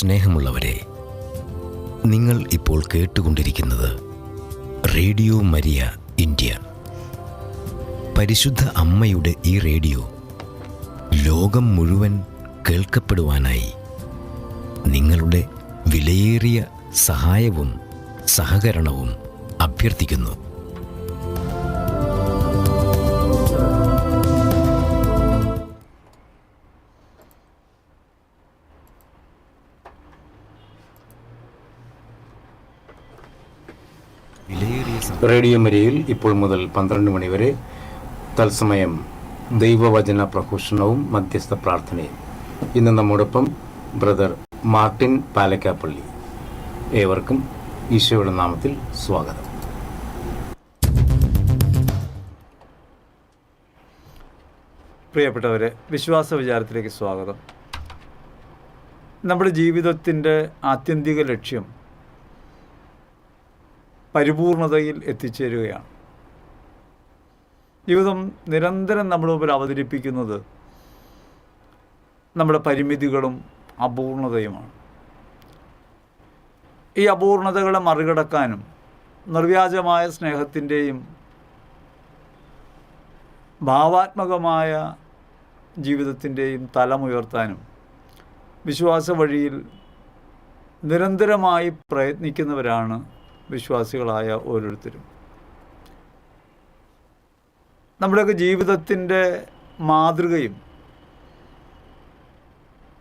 സ്നേഹമുള്ളവരെ നിങ്ങൾ ഇപ്പോൾ കേട്ടുകൊണ്ടിരിക്കുന്നത് റേഡിയോ മരിയ ഇന്ത്യ. പരിശുദ്ധ അമ്മയുടെ ഈ റേഡിയോ ലോകം മുഴുവൻ കേൾക്കപ്പെടുവാനായി നിങ്ങളുടെ വിലയേറിയ സഹായവും സഹകരണവും അഭ്യർത്ഥിക്കുന്നു. റേഡിയോ മരിയിൽ ഇപ്പോൾ മുതൽ പന്ത്രണ്ട് മണിവരെ തത്സമയം ദൈവവചന പ്രഘോഷണവും മധ്യസ്ഥ പ്രാർത്ഥനയും. ഇന്ന് നമ്മോടൊപ്പം ബ്രദർ മാർട്ടിൻ പാലക്കാപ്പള്ളി. ഏവർക്കും ഈശോയുടെ നാമത്തിൽ സ്വാഗതം. പ്രിയപ്പെട്ടവരെ വിശ്വാസ വിചാരത്തിലേക്ക് സ്വാഗതം. നമ്മുടെ ജീവിതത്തിന്റെ ആത്യന്തിക ലക്ഷ്യം പരിപൂർണതയിൽ എത്തിച്ചേരുകയാണ്. ജീവിതം നിരന്തരം നമ്മുടെ മുമ്പിൽ അവതരിപ്പിക്കുന്നത് നമ്മുടെ പരിമിതികളും അപൂർണതയുമാണ്. ഈ അപൂർണതകളെ മറികടക്കാനും നിർവ്യാജമായ സ്നേഹത്തിന്റെയും ഭാവാത്മകമായ ജീവിതത്തിന്റെയും തലമുയർത്താനും വിശ്വാസ വഴിയിൽ നിരന്തരമായി പ്രയത്നിക്കുന്നവരാണ് വിശ്വാസികളായ ഓരോരുത്തരും. നമ്മുടെയൊക്കെ ജീവിതത്തിന്റെ മാതൃകയും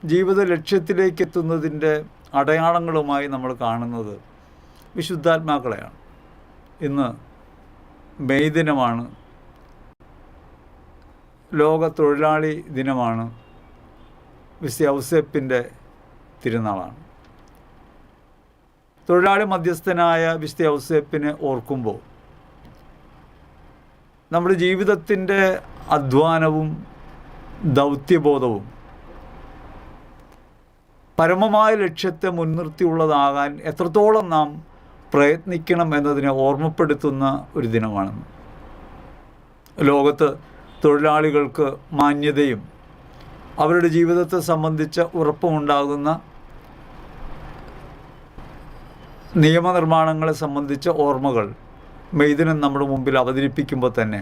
ജീവിത ലക്ഷ്യത്തിലേക്ക് എത്തുന്നതിന്റെ അടയാളങ്ങളുമായി നമ്മൾ കാണുന്നത് വിശുദ്ധാത്മാക്കളെയാണ്. ഇന്ന് മെയ് ദിനമാണ്. ലോക തൊഴിലാളി ദിനമാണ്. വിശുദ്ധ ഔസേപ്പിന്റെ തിരുനാളാണ്. തൊഴിലാളി മധ്യസ്ഥനായ വിസ്തി ഔസേപ്പിനെ ഓർക്കുമ്പോൾ നമ്മുടെ ജീവിതത്തിന്റെ അധ്വാനവും ദൗത്യബോധവും പരമമായ ലക്ഷ്യത്തെ മുൻനിർത്തിയുള്ളതാകാൻ എത്രത്തോളം നാം പ്രയത്നിക്കണം എന്നതിനെ ഓർമ്മപ്പെടുത്തുന്ന ഒരു ദിനമാണെന്ന്. ലോകത്ത് തൊഴിലാളികൾക്ക് മാന്യതയും അവരുടെ ജീവിതത്തെ സംബന്ധിച്ച ഉറപ്പുമുണ്ടാകുന്ന നിയമനിർമ്മാണങ്ങളെ സംബന്ധിച്ച ഓർമ്മകൾ മെയ്ദിനം നമ്മുടെ മുമ്പിൽ അവതരിപ്പിക്കുമ്പോൾ തന്നെ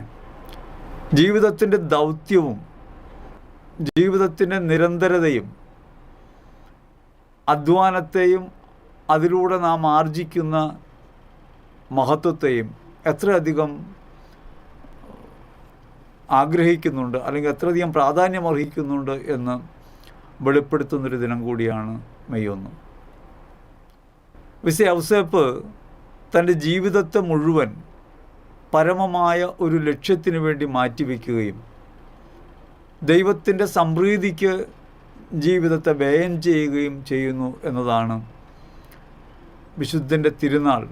ജീവിതത്തിന്റെ ദൗത്യവും ജീവിതത്തിന്റെ നിരന്തരതയും അധ്വാനത്തെയും അതിലൂടെ നാം ആർജിക്കുന്ന മഹത്വത്തെയും എത്രയധികം ആഗ്രഹിക്കുന്നുണ്ട് അല്ലെങ്കിൽ എത്രയധികം പ്രാധാന്യം അർഹിക്കുന്നുണ്ട് എന്ന് വെളിപ്പെടുത്തുന്നൊരു ദിനം കൂടിയാണ് മെയ് ഒന്ന്. വിസ ഔസേപ്പ് തന്റെ ജീവിതത്തെ മുഴുവൻ പരമമായ ഒരു ലക്ഷ്യത്തിന് വേണ്ടി മാറ്റിവെക്കുകയും ദൈവത്തിന്റെ സംപ്രീതിക്ക് ജീവിതത്തെ വ്യയം ചെയ്യുകയും ചെയ്യുന്നു എന്നതാണ് വിശുദ്ധന്റെ തിരുനാൾ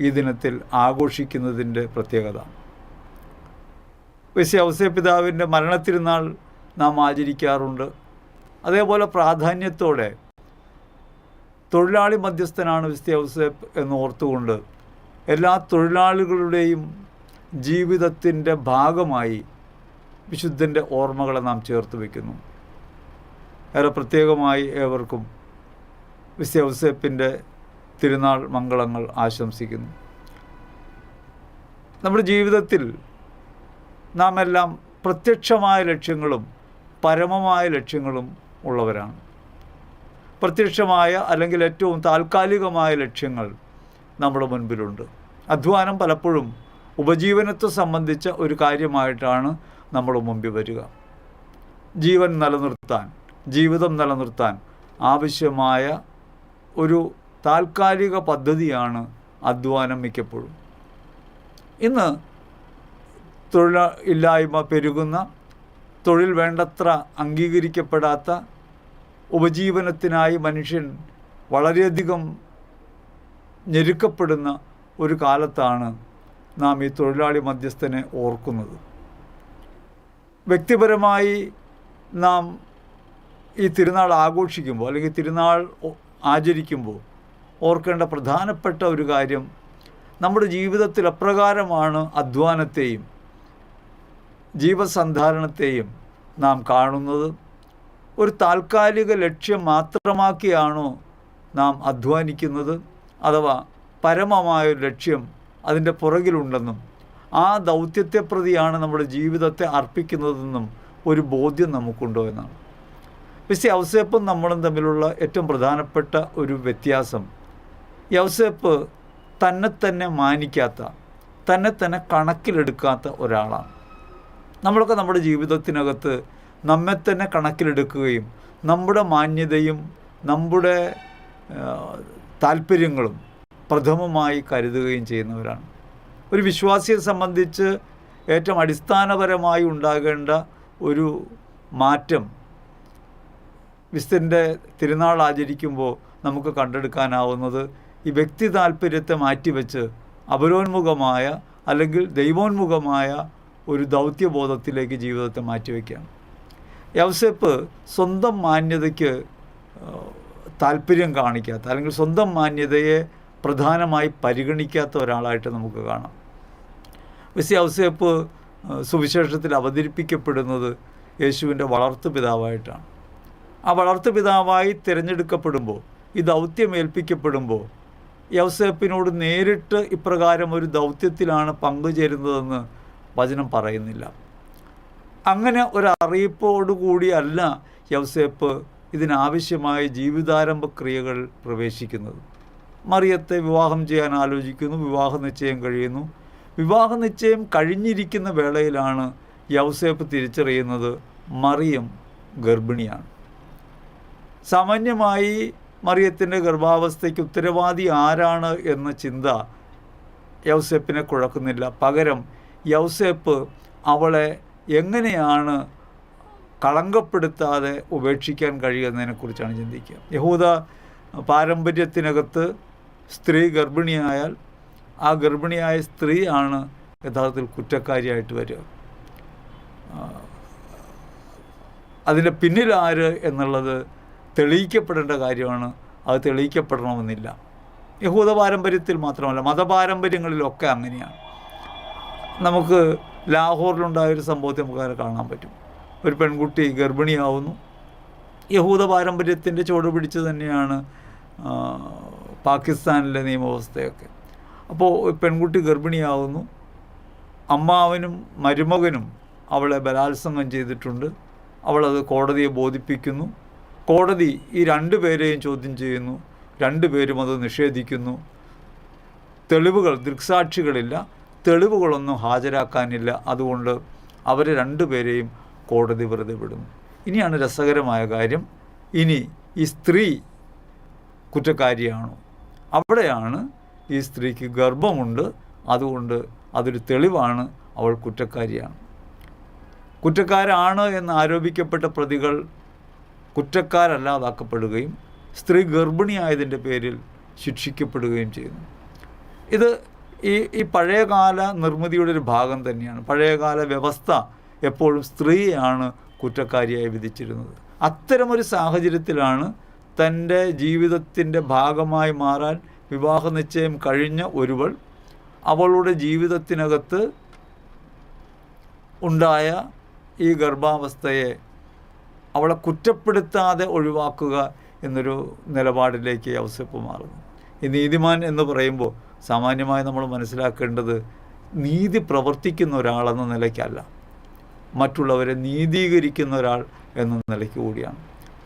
ഈ ദിനത്തിൽ ആഘോഷിക്കുന്നതിന്റെ പ്രത്യേകത. വിസി ഔസേപിതാവിന്റെ മരണത്തിരുന്നാൾ നാം ആചരിക്കാറുണ്ട്. അതേപോലെ പ്രാധാന്യത്തോടെ തൊഴിലാളി മധ്യസ്ഥനാണ് വിസ്തി ഔസേപ്പ് എന്ന് ഓർത്തുകൊണ്ട് എല്ലാ തൊഴിലാളികളുടെയും ജീവിതത്തിന്റെ ഭാഗമായി വിശുദ്ധന്റെ ഓർമ്മകളെ നാം ചേർത്ത് വയ്ക്കുന്നു. ഏറെ പ്രത്യേകമായി ഏവർക്കും വിസ്തി ഔസേപ്പിന്റെ തിരുനാൾ മംഗളങ്ങൾ ആശംസിക്കുന്നു. നമ്മുടെ ജീവിതത്തിൽ നാം എല്ലാം പ്രത്യക്ഷമായ ലക്ഷ്യങ്ങളും പരമമായ ലക്ഷ്യങ്ങളും ഉള്ളവരാണ്. പ്രത്യക്ഷമായ അല്ലെങ്കിൽ ഏറ്റവും താൽക്കാലികമായ ലക്ഷ്യങ്ങൾ നമ്മുടെ മുൻപിലുണ്ട്. അധ്വാനം പലപ്പോഴും ഉപജീവനത്തെ സംബന്ധിച്ച ഒരു കാര്യമായിട്ടാണ് നമ്മൾ മുമ്പിൽ വരിക. ജീവൻ നിലനിർത്താൻ ജീവിതം നിലനിർത്താൻ ആവശ്യമായ ഒരു താൽക്കാലിക പദ്ധതിയാണ് അധ്വാനം മിക്കപ്പോഴും. ഇന്ന് തൊഴിൽ ഇല്ലായ്മ പെരുകുന്ന തൊഴിൽ വേണ്ടത്ര അംഗീകരിക്കപ്പെടാത്ത ഉപജീവനത്തിനായി മനുഷ്യൻ വളരെയധികം ഞെരുക്കപ്പെടുന്ന ഒരു കാലത്താണ് നാം ഈ തൊഴിലാളി മധ്യസ്ഥനെ ഓർക്കുന്നത്. വ്യക്തിപരമായി നാം ഈ തിരുനാൾ ആഘോഷിക്കുമ്പോൾ അല്ലെങ്കിൽ തിരുനാൾ ആചരിക്കുമ്പോൾ ഓർക്കേണ്ട പ്രധാനപ്പെട്ട ഒരു കാര്യം നമ്മുടെ ജീവിതത്തിൽ അപ്രകാരമാണ് അധ്വാനത്തെയും ജീവസന്ധാരണത്തെയും നാം കാണുന്നത്. ഒരു താൽക്കാലിക ലക്ഷ്യം മാത്രമാക്കിയാണോ നാം അധ്വാനിക്കുന്നത് അഥവാ പരമമായ ലക്ഷ്യം അതിന്റെ പുറകിലുണ്ടെന്നും ആ ദൗത്യത്തെ പ്രതിയാണ് നമ്മുടെ ജീവിതത്തെ അർപ്പിക്കുന്നതെന്നും ഒരു ബോധ്യം നമുക്കുണ്ടോ എന്നാണ്. പക്ഷേ യൗസേപ്പും നമ്മളും തമ്മിലുള്ള ഏറ്റവും പ്രധാനപ്പെട്ട ഒരു വ്യത്യാസം യൗസേപ്പ് തന്നെ തന്നെ മാനിക്കാത്ത തന്നെ തന്നെ കണക്കിലെടുക്കാത്ത ഒരാളാണ്. നമ്മളൊക്കെ നമ്മുടെ ജീവിതത്തിനകത്ത് നമ്മെ തന്നെ കണക്കിലെടുക്കുകയും നമ്മുടെ മാന്യതയും നമ്മുടെ താല്പര്യങ്ങളും പ്രഥമമായി കരുതുകയും ചെയ്യുന്നവരാണ്. ഒരു വിശ്വാസിയെ സംബന്ധിച്ച് ഏറ്റവും അടിസ്ഥാനപരമായി ഉണ്ടാകേണ്ട ഒരു മാറ്റം വിസ്തന്റെ തിരുനാൾ ആചരിക്കുമ്പോൾ നമുക്ക് കണ്ടെടുക്കാനാവുന്നത് ഈ വ്യക്തി താല്പര്യത്തെ മാറ്റിവെച്ച് അപരോന്മുഖമായ അല്ലെങ്കിൽ ദൈവോന്മുഖമായ ഒരു ദൗത്യബോധത്തിലേക്ക് ജീവിതത്തെ മാറ്റിവെക്കുകയാണ്. യവസേപ്പ് സ്വന്തം മാന്യതയ്ക്ക് താല്പര്യം കാണിക്കാത്ത അല്ലെങ്കിൽ സ്വന്തം മാന്യതയെ പ്രധാനമായി പരിഗണിക്കാത്ത ഒരാളായിട്ട് നമുക്ക് കാണാം. വിസി ഔസേപ്പ് സുവിശേഷത്തിൽ അവതരിപ്പിക്കപ്പെടുന്നത് യേശുവിന്റെ വളർത്തു പിതാവായിട്ടാണ്. ആ വളർത്തു പിതാവായി തിരഞ്ഞെടുക്കപ്പെടുമ്പോൾ ഈ ദൗത്യം ഏൽപ്പിക്കപ്പെടുമ്പോൾ യൗസേപ്പിനോട് നേരിട്ട് ഇപ്രകാരം ഒരു ദൗത്യത്തിലാണ് പങ്കുചേരുന്നതെന്ന് വചനം പറയുന്നില്ല. അങ്ങനെ ഒരു അറിയിപ്പോടുകൂടിയല്ല യൗസേപ്പ് ഇതിനാവശ്യമായ ജീവിതാരംഭ ക്രിയകൾ പ്രവേശിക്കുന്നത്. മറിയത്തെ വിവാഹം ചെയ്യാൻ ആലോചിക്കുന്നു വിവാഹ നിശ്ചയം കഴിയുന്നു. വിവാഹ നിശ്ചയം കഴിഞ്ഞിരിക്കുന്ന വേളയിലാണ് യൗസേപ്പ് തിരിച്ചറിയുന്നത് മറിയം ഗർഭിണിയാണ്. സാമാന്യമായി മറിയത്തിന്റെ ഗർഭാവസ്ഥയ്ക്ക് ഉത്തരവാദി ആരാണ് എന്ന ചിന്ത യൗസേപ്പിനെ കുഴക്കുന്നില്ല. പകരം യൗസേപ്പ് അവളെ എങ്ങനെയാണ് കളങ്കപ്പെടുത്താതെ ഉപേക്ഷിക്കാൻ കഴിയുന്നതിനെക്കുറിച്ചാണ് ചിന്തിക്കുക. യഹൂദ പാരമ്പര്യത്തിനകത്ത് സ്ത്രീ ഗർഭിണിയായാൽ ആ ഗർഭിണിയായ സ്ത്രീ ആണ് യഥാർത്ഥത്തിൽ കുറ്റക്കാരിയായിട്ട് വരിക. അതിന്റെ പിന്നിലാര് എന്നുള്ളത് തെളിയിക്കപ്പെടേണ്ട കാര്യമാണ്. അത് തെളിയിക്കപ്പെടണമെന്നില്ല. യഹൂദ പാരമ്പര്യത്തിൽ മാത്രമല്ല മതപാരമ്പര്യങ്ങളിലൊക്കെ അങ്ങനെയാണ്. നമുക്ക് ലാഹോറിലുണ്ടായ ഒരു സംഭവത്തെ നമുക്ക് കാണാൻ പറ്റും. ഒരു പെൺകുട്ടി ഗർഭിണിയാവുന്നു. യഹൂദ പാരമ്പര്യത്തിന്റെ ചുവട് പിടിച്ച് തന്നെയാണ് പാകിസ്ഥാനിലെ നിയമവ്യവസ്ഥയൊക്കെ. അപ്പോൾ പെൺകുട്ടി ഗർഭിണിയാവുന്നു. അമ്മാവനും മരുമകനും അവളെ ബലാത്സംഗം ചെയ്തിട്ടുണ്ട്. അവളത് കോടതിയെ ബോധിപ്പിക്കുന്നു. കോടതി ഈ രണ്ടു പേരെയും ചോദ്യം ചെയ്യുന്നു. രണ്ടുപേരും അത് നിഷേധിക്കുന്നു. തെളിവുകൾ ദൃക്സാക്ഷികളില്ല. തെളിവുകളൊന്നും ഹാജരാക്കാനില്ല. അതുകൊണ്ട് അവർ രണ്ടുപേരെയും കോടതി വെറുതെ വിടുന്നു. ഇനിയാണ് രസകരമായ കാര്യം. ഇനി ഈ സ്ത്രീ കുറ്റക്കാരിയാണോ? അവിടെയാണ് ഈ സ്ത്രീക്ക് ഗർഭമുണ്ട്. അതുകൊണ്ട് അതൊരു തെളിവാണ് അവൾ കുറ്റക്കാരിയാണ്. കുറ്റക്കാരാണ് എന്ന് ആരോപിക്കപ്പെട്ട പ്രതികൾ കുറ്റക്കാരല്ലാതാക്കപ്പെടുകയും സ്ത്രീ ഗർഭിണിയായതിന്റെ പേരിൽ ശിക്ഷിക്കപ്പെടുകയും ചെയ്യുന്നു. ഇത് ഈ ഈ പഴയകാല നിർമ്മിതിയുടെ ഒരു ഭാഗം തന്നെയാണ്. പഴയകാല വ്യവസ്ഥ എപ്പോഴും സ്ത്രീയാണ് കുറ്റക്കാരിയായി വിധിച്ചിരുന്നത്. അത്തരമൊരു സാഹചര്യത്തിലാണ് തന്റെ ജീവിതത്തിന്റെ ഭാഗമായി മാറാൻ വിവാഹ നിശ്ചയം കഴിഞ്ഞ ഒരുവൾ അവളുടെ ജീവിതത്തിനകത്ത് ഉണ്ടായ ഈ ഗർഭാവസ്ഥയെ അവളെ കുറ്റപ്പെടുത്താതെ ഒഴിവാക്കുക എന്നൊരു നിലപാടിലേക്ക് ഔസപ്പ് മാറുന്നു. ഈ നീതിമാൻ എന്ന് പറയുമ്പോൾ സാമാന്യമായി നമ്മൾ മനസ്സിലാക്കേണ്ടത് നീതി പ്രവർത്തിക്കുന്ന ഒരാളെന്ന നിലയ്ക്കല്ല. മറ്റുള്ളവരെ നീതീകരിക്കുന്ന ഒരാൾ എന്ന നിലയ്ക്ക് കൂടിയാണ്.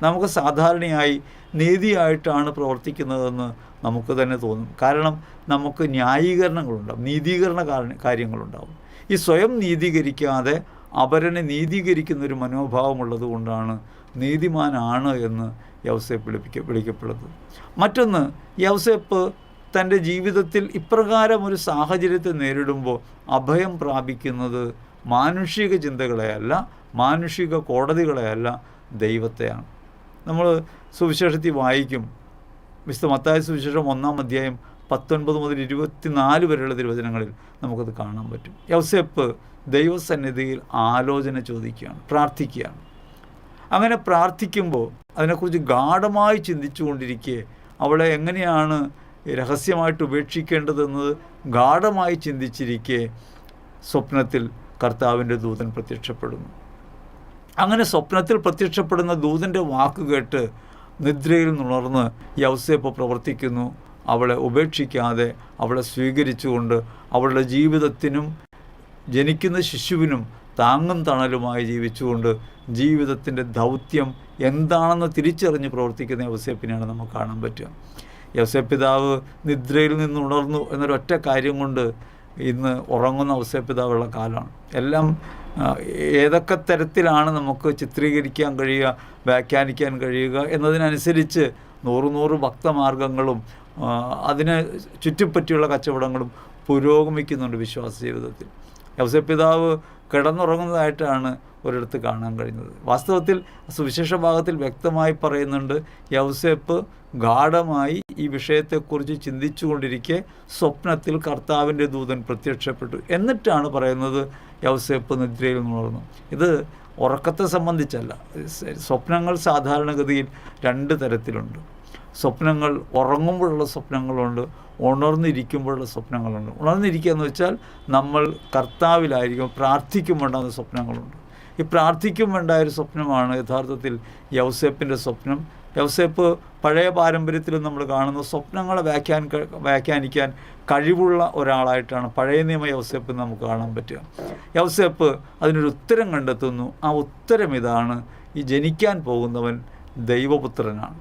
നമുക്ക് സാധാരണയായി നീതിയായിട്ടാണ് പ്രവർത്തിക്കുന്നതെന്ന് നമുക്ക് തന്നെ തോന്നും. കാരണം നമുക്ക് ന്യായീകരണങ്ങളുണ്ടാവും നീതീകരണ കാര- കാര്യങ്ങളുണ്ടാവും. ഈ സ്വയം നീതീകരിക്കാതെ അപരനെ നീതീകരിക്കുന്ന ഒരു മനോഭാവമുള്ളത് കൊണ്ടാണ് നീതിമാനാണ് എന്ന് യൗസേപ്പ് വിളിപ്പിക്ക വിളിക്കപ്പെടുന്നത്. മറ്റൊന്ന് യൗസേപ്പ് തന്റെ ജീവിതത്തിൽ ഇപ്രകാരം ഒരു സാഹചര്യത്തെ നേരിടുമ്പോൾ അഭയം പ്രാപിക്കുന്നത് മാനുഷിക ചിന്തകളെയല്ല മാനുഷിക കോടതികളെയല്ല ദൈവത്തെയാണ്. നമ്മൾ സുവിശേഷത്തിൽ വായിക്കും. വിശുദ്ധ മത്തായ സുവിശേഷം ഒന്നാം അധ്യായം പത്തൊൻപത് മുതൽ ഇരുപത്തിനാല് വരെയുള്ള തിരുവചനങ്ങളിൽ നമുക്കത് കാണാൻ പറ്റും. യൗസെപ്പ് ദൈവസന്നിധിയിൽ ആലോചന ചോദിക്കുകയാണ് പ്രാർത്ഥിക്കുകയാണ്. അങ്ങനെ പ്രാർത്ഥിക്കുമ്പോൾ അതിനെക്കുറിച്ച് ഗാഠമായി ചിന്തിച്ചുകൊണ്ടിരിക്കെ അവളെ എങ്ങനെയാണ് രഹസ്യമായിട്ട് ഉപേക്ഷിക്കേണ്ടതെന്നത് ഗാഠമായി ചിന്തിച്ചിരിക്കെ സ്വപ്നത്തിൽ കർത്താവിന്റെ ദൂതൻ പ്രത്യക്ഷപ്പെടുന്നു. അങ്ങനെ സ്വപ്നത്തിൽ പ്രത്യക്ഷപ്പെടുന്ന ദൂതന്റെ വാക്ക് കേട്ട് നിദ്രയിൽ നിന്നുണർന്ന് യൗസേപ്പ് പ്രവർത്തിക്കുന്നു. അവളെ ഉപേക്ഷിക്കാതെ അവളെ സ്വീകരിച്ചുകൊണ്ട് അവളുടെ ജീവിതത്തിനും ജനിക്കുന്ന ശിശുവിനും താങ്ങും തണലുമായി ജീവിച്ചുകൊണ്ട് ജീവിതത്തിന്റെ ദൗത്യം എന്താണെന്ന് തിരിച്ചറിഞ്ഞ് പ്രവർത്തിക്കുന്ന യൗസേപ്പിനെയാണ് നമുക്ക് കാണാൻ പറ്റുക. യവസേപ്പ് പിതാവ് നിദ്രയിൽ നിന്ന് ഉണർന്നു എന്നൊരൊറ്റ കാര്യം കൊണ്ട് ഇന്ന് ഉറങ്ങുന്ന ഔസേപ്പിതാവുള്ള കാലമാണ്. എല്ലാം ഏതൊക്കെ തരത്തിലാണ് നമുക്ക് ചിത്രീകരിക്കാൻ കഴിയുക വ്യാഖ്യാനിക്കാൻ കഴിയുക എന്നതിനനുസരിച്ച് നൂറ് നൂറ് ഭക്തമാർഗങ്ങളും അതിനെ ചുറ്റിപ്പറ്റിയുള്ള കച്ചവടങ്ങളും പുരോഗമിക്കുന്നുണ്ട് വിശ്വാസ ജീവിതത്തിൽ. യവസപിതാവ് കിടന്നുറങ്ങുന്നതായിട്ടാണ് ഒരിടത്ത് കാണാൻ കഴിയുന്നത് വാസ്തവത്തിൽ സുവിശേഷ ഭാഗത്തിൽ വ്യക്തമായി പറയുന്നുണ്ട് യൗസേപ്പ് ഗാഠമായി ഈ വിഷയത്തെക്കുറിച്ച് ചിന്തിച്ചുകൊണ്ടിരിക്കെ സ്വപ്നത്തിൽ കർത്താവിന്റെ ദൂതൻ പ്രത്യക്ഷപ്പെട്ടു. എന്നിട്ടാണ് പറയുന്നത് യൗസേപ്പ് നിദ്രയിൽ ഉണർന്നു ഇത് ഉറക്കത്തെ സംബന്ധിച്ചല്ല. സ്വപ്നങ്ങൾ സാധാരണഗതിയിൽ രണ്ട് തരത്തിലുണ്ട്. സ്വപ്നങ്ങൾ ഉറങ്ങുമ്പോഴുള്ള സ്വപ്നങ്ങളുണ്ട് ഉണർന്നിരിക്കുമ്പോഴുള്ള സ്വപ്നങ്ങളുണ്ട്. ഉണർന്നിരിക്കുക എന്ന് വെച്ചാൽ നമ്മൾ കർത്താവിലായിരിക്കും പ്രാർത്ഥിക്കുമ്പോണ്ടാകുന്ന സ്വപ്നങ്ങളുണ്ട്. ഈ പ്രാർത്ഥിക്കുമ്പോണ്ടായ ഒരു സ്വപ്നമാണ്. യഥാർത്ഥത്തിൽ യൗസേപ്പിന്റെ സ്വപ്നം. യൗസേപ്പ് പഴയ പാരമ്പര്യത്തിൽ നമ്മൾ കാണുന്ന സ്വപ്നങ്ങളെ വ്യാഖ്യാൻ വ്യാഖ്യാനിക്കാൻ കഴിവുള്ള ഒരാളായിട്ടാണ് പഴയ നിയമ യൗസേപ്പ് നമുക്ക് കാണാൻ പറ്റുക. യൗസേപ്പ് അതിനൊരു ഉത്തരം കണ്ടെത്തുന്നു. ആ ഉത്തരം ഇതാണ്. ഈ ജനിക്കാൻ പോകുന്നവൻ ദൈവപുത്രനാണ്.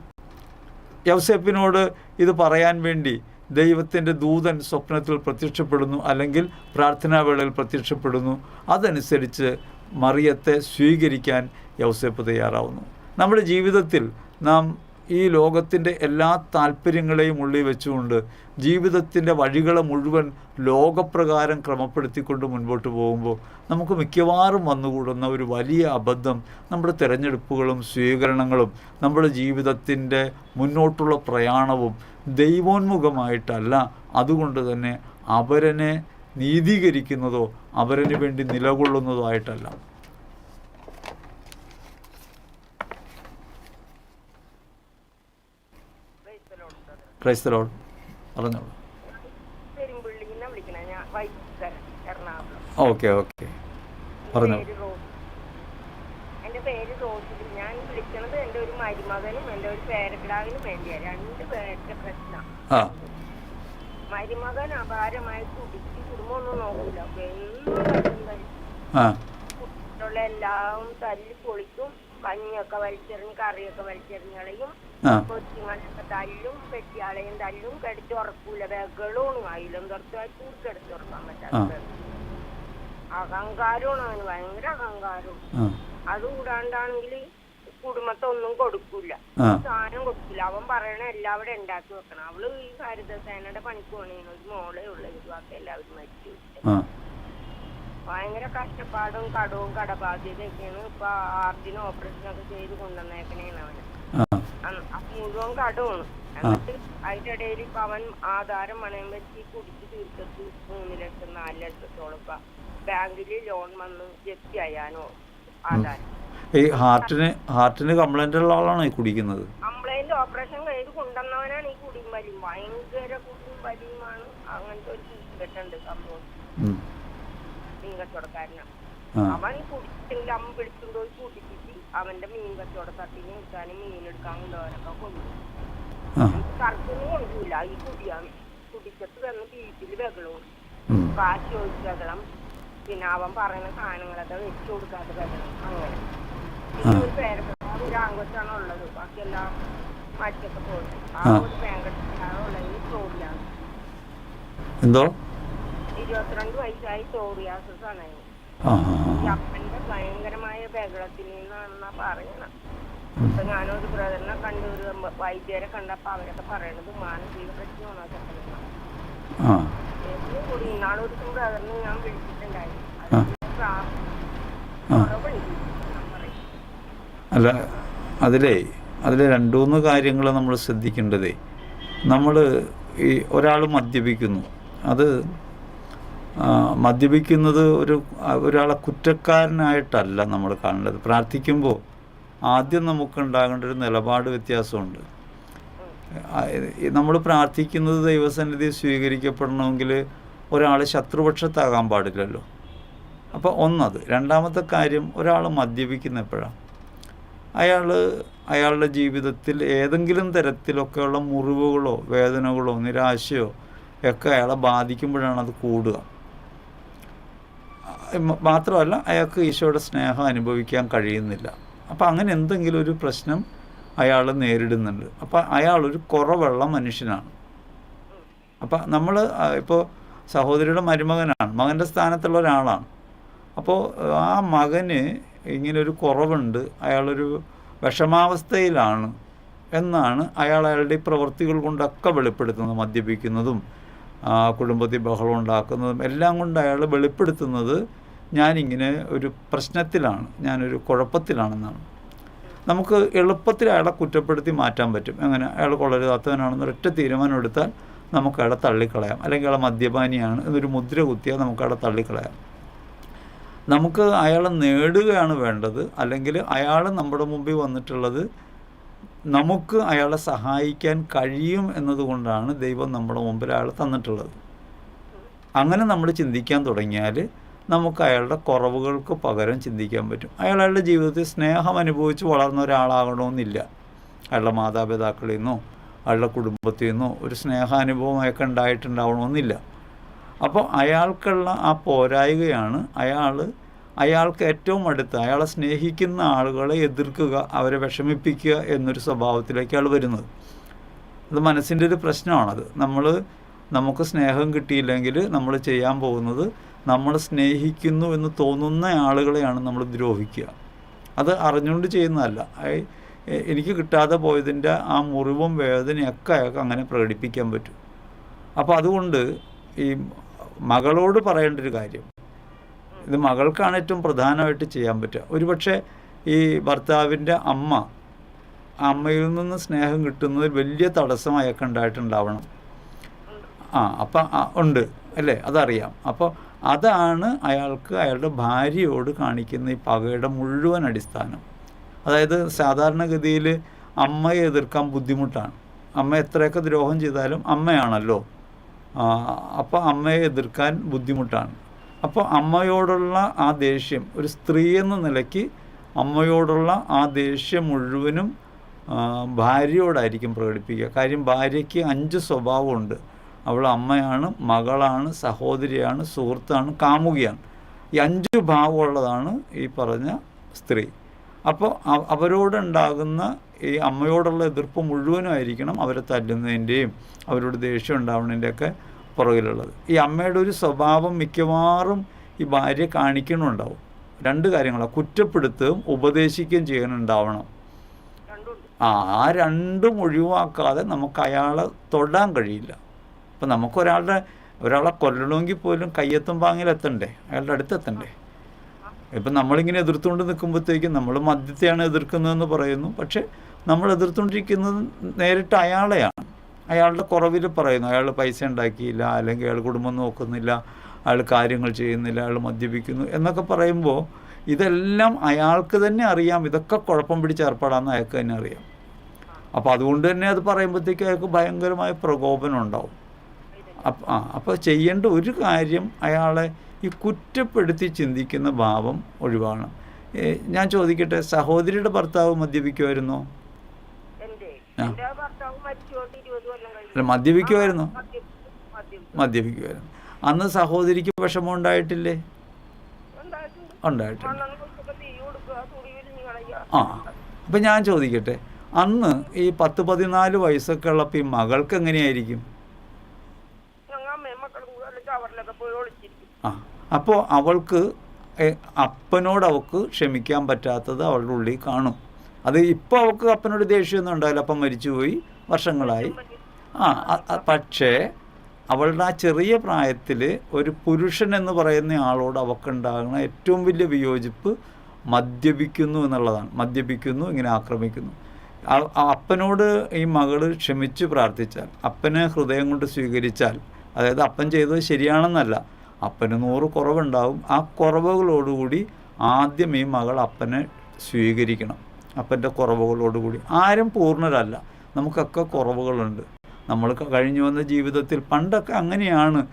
യൗസേപ്പിനോട് ഇത് പറയാൻ വേണ്ടി ദൈവത്തിന്റെ ദൂതൻ സ്വപ്നത്തിൽ പ്രത്യക്ഷപ്പെടുന്നു അല്ലെങ്കിൽ പ്രാർത്ഥനാവേളയിൽ പ്രത്യക്ഷപ്പെടുന്നു. അതനുസരിച്ച് മറിയത്തെ സ്വീകരിക്കാൻ യൗസേപ്പ് തയ്യാറാവുന്നു. നമ്മുടെ ജീവിതത്തിൽ നാം ഈ ലോകത്തിന്റെ എല്ലാ താല്പര്യങ്ങളെയും ഉള്ളിൽ വെച്ചുകൊണ്ട് ജീവിതത്തിന്റെ വഴികളെ മുഴുവൻ ലോകപ്രകാരം ക്രമപ്പെടുത്തിക്കൊണ്ട് മുൻപോട്ട് പോകുമ്പോൾ നമുക്ക് മിക്കവാറും വന്നുകൂടുന്ന ഒരു വലിയ അബദ്ധം നമ്മുടെ തിരഞ്ഞെടുപ്പുകളും സ്വീകരണങ്ങളും നമ്മുടെ ജീവിതത്തിന്റെ മുന്നോട്ടുള്ള പ്രയാണവും ദൈവോന്മുഖമായിട്ടല്ല. അതുകൊണ്ട് തന്നെ അവരനെ നീതീകരിക്കുന്നതോ അവരന് വേണ്ടി നിലകൊള്ളുന്നതോ ആയിട്ടല്ല. ക്രൈസ്തലോട് പറഞ്ഞോളൂ. ഓക്കെ ഓക്കെ പറഞ്ഞു എന്റെ പേര് റോസിൽ ഞാൻ വിളിക്കണത് എന്റെ ഒരു മരുമകനും എന്റെ ഒരു പേരക്കിടാവിനും വേണ്ടിയാണ് രണ്ട് പേരുടെ പ്രശ്നം. മരുമകൻ അപാരമായി കുടിച്ച് കുടുംബമൊന്നും നോക്കില്ല കുട്ടികളുടെ എല്ലാം തല്ലി പൊളിക്കും. കഞ്ഞിയൊക്കെ വലിച്ചെറിഞ്ഞ് കറിയൊക്കെ വലിച്ചെറിഞ്ഞ് കളയും. കൊച്ചുങ്ങളൊക്കെ തല്ലും പെട്ടിയാളെയും തല്ലും. കടിച്ചുറക്കൂല ബഹളവും അയിലും തുറച്ചാൽ കൂർക്കെടുത്തുറക്കാൻ പറ്റാത്ത അഹങ്കാരമാണ് അവന്. ഭയങ്കര അഹങ്കാരവും അതുകൂടാണ്ടാണെങ്കിൽ കുടുംബത്തെ ഒന്നും കൊടുക്കൂല സാധനം കൊടുക്കില്ല അവൻ പറയണ എല്ലാം അവിടെ ഉണ്ടാക്കി വെക്കണം. അവൾ ഈ ഹരിതസേനയുടെ പണിക്ക് പോണേന്. ഒരു മോളേ ഉള്ളു. ബാക്കി എല്ലാവരും മരിച്ചു. ഭയങ്കര കഷ്ടപ്പാടും കടവും കടബാധ്യതയൊക്കെയാണ് ഇപ്പൊ ആർജിന് ഓപ്പറേഷൻ ഒക്കെ ചെയ്ത് കൊണ്ടുവന്നേക്കണേന്ന് അവന്. മുഴുവൻ കടമാണ്. എന്നിട്ട് അതിന്റെ ഇടയിൽ ഇപ്പൊ അവൻ ആധാരം പണയം വെച്ച് കുടിച്ച് തീർത്തിട്ട് മൂന്ന് ലക്ഷം നാല് ലക്ഷത്തോളം ഇപ്പൊ ബാങ്കിൽ ലോൺ വന്ന് ജപ്തി ആയാനോ ആധാരം. ഈ ഹാർട്ടിന് ഹാർട്ടിന് കംപ്ലൈന്റ് ഉള്ള ആളാണ് ഈ കുടിക്കുന്നത്? കംപ്ലൈന്റ് ഓപ്പറേഷൻ കൊണ്ടുവന്നവനാണ് ഈ കുടിയും വലിയും ഭയങ്കര കുടിയും വലിയുമാണ് അങ്ങനത്തെ ഒരു കൂട്ടുകെട്ടുണ്ട് സംഭവം. ഉം. മീൻ കച്ചവടക്കാരനാണ്. ആ. അവൻ കുടിച്ചെങ്കിൽ അവൻ പിടിച്ചുകൊണ്ട് പോയി കൂട്ടിപ്പിച്ച് അവന്റെ മീൻ കച്ചവട തട്ടിന് എടുക്കാനും മീൻ എടുക്കാൻ കൊണ്ടുപോകാനൊക്കെ കൊണ്ടുപോകും ആ. കറക്കൊന്നും കൊണ്ടുപോയില്ല. ഈ കുടിയാണ്. കുടിച്ചത്ത് വന്ന് വീട്ടിൽ ബഹളവും ഉം. കാശ് ചോദിച്ച് ബഹളം പിന്നെ അവൻ പറയുന്ന സാധനങ്ങളൊക്കെ വെച്ചു അങ്ങനെ. പിന്നെ ഒരു ആങ്കൊച്ചാണ് ഉള്ളത്. ബാക്കിയെല്ലാം മറ്റൊക്കെ പോയി ആ. ഒരു പേങ്കട്ടുള്ളത് ചോറിയാണ് എന്തോ? ഇരുപത്തിരണ്ട് വയസ്സായി ചോറിയാസസ് ആണ്. അപ്പന്റെ ഭയങ്കരമായ ബഹളത്തിൽ നിന്നാണെന്നാ പറയണത്. ഇപ്പൊ ഞാനൊരു ബ്രദറിനെ കണ്ടു. ഒരു വൈദ്യരെ കണ്ടപ്പോ അവരൊക്കെ പറയണത് മാനസിക പ്രശ്നമാണ് ആ ചെക്കനെന്ന്. ആ. ഏറ്റവും കൂടി ഇന്നാളെ ഒരു ദിവസം ബ്രദറിനെ ഞാൻ വിളിച്ചിട്ടുണ്ടായിരുന്നു. ആ. അതിന്റെ പ്രാ- ആ. കുറവുണ്ട് ഞാൻ പറയും അല്ല അതിലേ അതിൽ രണ്ട് മൂന്ന് കാര്യങ്ങൾ നമ്മൾ ശ്രദ്ധിക്കേണ്ടതേ. നമ്മൾ ഈ ഒരാൾ മദ്യപിക്കുന്നു. അത് മദ്യപിക്കുന്നത് ഒരു ഒരാളെ കുറ്റക്കാരനായിട്ടല്ല നമ്മൾ കാണേണ്ടത് പ്രാർത്ഥിക്കുമ്പോൾ ആദ്യം നമുക്കുണ്ടാകേണ്ട ഒരു നിലപാട് വ്യത്യാസമുണ്ട്. നമ്മൾ പ്രാർത്ഥിക്കുന്നത് ദൈവസന്നിധി സ്വീകരിക്കപ്പെടണമെങ്കിൽ ഒരാൾ ശത്രുപക്ഷത്താകാൻ പാടില്ലല്ലോ. അപ്പോൾ ഒന്നത് രണ്ടാമത്തെ കാര്യം ഒരാൾ മദ്യപിക്കുന്ന എപ്പോഴാണ് അയാൾ അയാളുടെ ജീവിതത്തിൽ ഏതെങ്കിലും തരത്തിലൊക്കെയുള്ള മുറിവുകളോ വേദനകളോ നിരാശയോ ഒക്കെ അയാളെ ബാധിക്കുമ്പോഴാണ് അത് കൂടുക. മാത്രമല്ല അയാൾക്ക് ഈശോയുടെ സ്നേഹം അനുഭവിക്കാൻ കഴിയുന്നില്ല. അപ്പോൾ അങ്ങനെ എന്തെങ്കിലും ഒരു പ്രശ്നം അയാൾ നേരിടുന്നുണ്ട്. അപ്പം അയാളൊരു കുറവുള്ള മനുഷ്യനാണ്. അപ്പോൾ നമ്മൾ ഇപ്പോൾ സഹോദരിയുടെ മരുമകനാണ്. മകന്റെ സ്ഥാനത്തുള്ള ഒരാളാണ്. അപ്പോൾ ആ മകന് ഇങ്ങനെ ഒരു കുറവുണ്ട്. അയാളൊരു വിഷമാവസ്ഥയിലാണ് എന്നാണ് അയാൾ അയാളുടെ പ്രവൃത്തികൾ കൊണ്ടൊക്കെ വെളിപ്പെടുത്തുന്നത് മദ്യപിക്കുന്നതും കുടുംബത്തിൽ ബഹളം ഉണ്ടാക്കുന്നതും എല്ലാം കൊണ്ട് അയാൾ വെളിപ്പെടുത്തുന്നത് ഞാനിങ്ങനെ ഒരു പ്രശ്നത്തിലാണ്. ഞാനൊരു കുഴപ്പത്തിലാണെന്നാണ്. നമുക്ക് എളുപ്പത്തിൽ അയാളെ കുറ്റപ്പെടുത്തി മാറ്റാൻ പറ്റും. അങ്ങനെ അയാൾ കൊള്ളരുതാത്തവനാണെന്ന് ഒറ്റ തീരുമാനം എടുത്താൽ നമുക്ക് അയാളെ തള്ളിക്കളയാം. അല്ലെങ്കിൽ അയാളെ മദ്യപാനിയാണ് എന്നൊരു മുദ്ര കുത്തിയാൽ നമുക്ക് അയാളെ തള്ളിക്കളയാം. നമുക്ക് അയാളെ നേടുകയാണ് വേണ്ടത്. അല്ലെങ്കിൽ അയാൾ നമ്മുടെ മുമ്പിൽ വന്നിട്ടുള്ളത് നമുക്ക് അയാളെ സഹായിക്കാൻ കഴിയും എന്നതുകൊണ്ടാണ് ദൈവം നമ്മുടെ മുമ്പിൽ അയാളെ തന്നിട്ടുള്ളത്. അങ്ങനെ നമ്മൾ ചിന്തിക്കാൻ തുടങ്ങിയാൽ നമുക്ക് അയാളുടെ കുറവുകൾക്ക് പകരം ചിന്തിക്കാൻ പറ്റും. അയാൾ അയാളുടെ ജീവിതത്തിൽ സ്നേഹം അനുഭവിച്ച് വളർന്ന ഒരാളാകണമെന്നില്ല. അയാളുടെ മാതാപിതാക്കളിൽ നിന്നോ അയാളുടെ കുടുംബത്തിൽ നിന്നോ ഒരു സ്നേഹാനുഭവമൊക്കെ ഉണ്ടായിട്ടുണ്ടാവണമെന്നില്ല. അപ്പോൾ അയാൾക്കുള്ള ആ പോരായികയാണ് അയാൾ അയാൾക്ക് ഏറ്റവും അടുത്ത് അയാളെ സ്നേഹിക്കുന്ന ആളുകളെ എതിർക്കുക അവരെ വിഷമിപ്പിക്കുക എന്നൊരു സ്വഭാവത്തിലേക്കാണ് വരുന്നത്. അത് മനസ്സിന്റെ ഒരു പ്രശ്നമാണത്. നമ്മൾ നമുക്ക് സ്നേഹം കിട്ടിയില്ലെങ്കിൽ നമ്മൾ ചെയ്യാൻ പോകുന്നത് നമ്മൾ സ്നേഹിക്കുന്നു എന്ന് തോന്നുന്ന ആളുകളെയാണ് നമ്മൾ ദ്രോഹിക്കുക. അത് അറിഞ്ഞുകൊണ്ട് ചെയ്യുന്നതല്ല. എനിക്ക് കിട്ടാതെ പോയതിന്റെ ആ മുറിവും വേദനയൊക്കെ അയാൾക്ക് അങ്ങനെ പ്രകടിപ്പിക്കാൻ പറ്റും. അപ്പോൾ അതുകൊണ്ട് ഈ മകളോട് പറയേണ്ട ഒരു കാര്യം. ഇത് മകൾക്കാണ് ഏറ്റവും പ്രധാനമായിട്ട് ചെയ്യാൻ പറ്റുക. ഒരുപക്ഷെ ഈ ഭർത്താവിന്റെ അമ്മ അമ്മയിൽ നിന്ന് സ്നേഹം കിട്ടുന്നത് വലിയ തടസ്സം അയാൾക്ക് ഉണ്ടായിട്ടുണ്ടാവണം. ആ അപ്പം ഉണ്ട് അല്ലേ? അതറിയാം. അപ്പോൾ അതാണ് അയാൾക്ക് അയാളുടെ ഭാര്യയോട് കാണിക്കുന്ന ഈ പകയുടെ മുഴുവൻ അടിസ്ഥാനം. അതായത് സാധാരണഗതിയിൽ അമ്മയെ എതിർക്കാൻ ബുദ്ധിമുട്ടാണ്. അമ്മ എത്രയൊക്കെ ദ്രോഹം ചെയ്താലും അമ്മയാണല്ലോ. അപ്പോൾ അമ്മയെ എതിർക്കാൻ ബുദ്ധിമുട്ടാണ്. അപ്പോൾ അമ്മയോടുള്ള ആ ദേഷ്യം ഒരു സ്ത്രീ എന്ന നിലയ്ക്ക് അമ്മയോടുള്ള ആ ദേഷ്യം മുഴുവനും ഭാര്യയോടായിരിക്കും പ്രകടിപ്പിക്കുക. കാര്യം ഭാര്യയ്ക്ക് അഞ്ച് സ്വഭാവമുണ്ട്. അവൾ അമ്മയാണ് മകളാണ് സഹോദരിയാണ് സുഹൃത്താണ് കാമുകിയാണ്. ഈ അഞ്ച് ഭാവമുള്ളതാണ് ഈ പറഞ്ഞ സ്ത്രീ. അപ്പോൾ അവരോടുണ്ടാകുന്ന ഈ അമ്മയോടുള്ള എതിർപ്പ് മുഴുവനുമായിരിക്കണം അവരെ തല്ലുന്നതിന്റെയും അവരോട് ദേഷ്യം ഉണ്ടാവുന്നതിന്റെ ഒക്കെ പുറകിലുള്ളത്. ഈ അമ്മയുടെ ഒരു സ്വഭാവം മിക്കവാറും ഈ ഭാര്യ കാണിക്കണമുണ്ടാവും രണ്ട് കാര്യങ്ങളാണ് കുറ്റപ്പെടുത്തുകയും ഉപദേശിക്കുകയും ചെയ്യാനുണ്ടാവണം ആ ആ രണ്ടും ഒഴിവാക്കാതെ നമുക്ക് അയാളെ തൊടാൻ കഴിയില്ല. അപ്പം നമുക്കൊരാളുടെ ഒരാളെ കൊല്ലണമെങ്കിൽ പോലും കയ്യെത്തും പാങ്ങിലെത്തണ്ടേ? അയാളുടെ അടുത്തെത്തണ്ടേ? ഇപ്പം നമ്മളിങ്ങനെ എതിർത്തുകൊണ്ട് നിൽക്കുമ്പോഴത്തേക്കും നമ്മൾ മദ്യത്തെയാണ് എതിർക്കുന്നതെന്ന് പറയുന്നു. പക്ഷേ നമ്മൾ എതിർത്തുകൊണ്ടിരിക്കുന്നത് നേരിട്ട് അയാളെയാണ്. അയാളുടെ കുറവിൽ പറയുന്നു. അയാൾ പൈസ ഉണ്ടാക്കിയില്ല അല്ലെങ്കിൽ അയാൾ കുടുംബം നോക്കുന്നില്ല അയാൾ കാര്യങ്ങൾ ചെയ്യുന്നില്ല അയാൾ മദ്യപിക്കുന്നു എന്നൊക്കെ പറയുമ്പോൾ ഇതെല്ലാം അയാൾക്ക് തന്നെ അറിയാം. ഇതൊക്കെ കുഴപ്പം പിടിച്ച് ഏർപ്പെടാമെന്ന് അയാൾക്ക് തന്നെ അറിയാം. അപ്പോൾ അതുകൊണ്ട് തന്നെ അത് പറയുമ്പോഴത്തേക്കും അയാൾക്ക് ഭയങ്കരമായ പ്രകോപനം ഉണ്ടാവും. അപ്പം ആ അപ്പോൾ ചെയ്യേണ്ട ഒരു കാര്യം അയാളെ ഈ കുറ്റപ്പെടുത്തി ചിന്തിക്കുന്ന ഭാവം ഒഴിവാണ് ഞാൻ ചോദിക്കട്ടെ സഹോദരിയുടെ ഭർത്താവ് മദ്യപിക്കുമായിരുന്നോ? അല്ല മദ്യപിക്കുമായിരുന്നു? മദ്യപിക്കുമായിരുന്നോ. അന്ന് സഹോദരിക്ക് വിഷമം ഉണ്ടായിട്ടില്ലേ? ഉണ്ടായിട്ടില്ല ആ. അപ്പം ഞാൻ ചോദിക്കട്ടെ അന്ന് ഈ പത്ത് പതിനാല് വയസ്സൊക്കെ ഉള്ളപ്പോൾ ഈ മകൾക്ക് എങ്ങനെയായിരിക്കും ഞങ്ങൾ അമ്മയും മക്കളും കൂടെ അല്ല ചവറിലൊക്കെ പോയി ഒളിച്ചിരിക്കും അപ്പോൾ അവൾക്ക് അപ്പനോട് അവൾക്ക് ക്ഷമിക്കാൻ പറ്റാത്തത് അവളുടെ ഉള്ളിൽ കാണും. അത് ഇപ്പോൾ അവൾക്ക് അപ്പനോട് ദേഷ്യമൊന്നും ഉണ്ടാവില്ല. അപ്പം മരിച്ചുപോയി വർഷങ്ങളായി. ആ പക്ഷേ അവളുടെ ആ ചെറിയ പ്രായത്തിൽ ഒരു പുരുഷൻ എന്ന് പറയുന്ന ആളോട് അവൾക്കുണ്ടാകുന്ന ഏറ്റവും വലിയ വിയോജിപ്പ് മദ്യപിക്കുന്നു എന്നുള്ളതാണ്. മദ്യപിക്കുന്നു ഇങ്ങനെ ആക്രമിക്കുന്നു. അപ്പനോട് ഈ മകൾ ക്ഷമിച്ച് പ്രാർത്ഥിച്ചാൽ അപ്പനെ ഹൃദയം കൊണ്ട് സ്വീകരിച്ചാൽ അതായത് അപ്പൻ ചെയ്തത് ശരിയാണെന്നല്ല അപ്പന് നൂറ് കുറവുണ്ടാവും. ആ കുറവുകളോടുകൂടി ആദ്യം ഈ മകൾ അപ്പനെ സ്വീകരിക്കണം. അപ്പന്റെ കുറവുകളോടുകൂടി. ആരും പൂർണരല്ല. നമുക്കൊക്കെ കുറവുകളുണ്ട്. നമ്മൾ കഴിഞ്ഞു വന്ന ജീവിതത്തിൽ പണ്ടൊക്കെ അങ്ങനെയാണ്.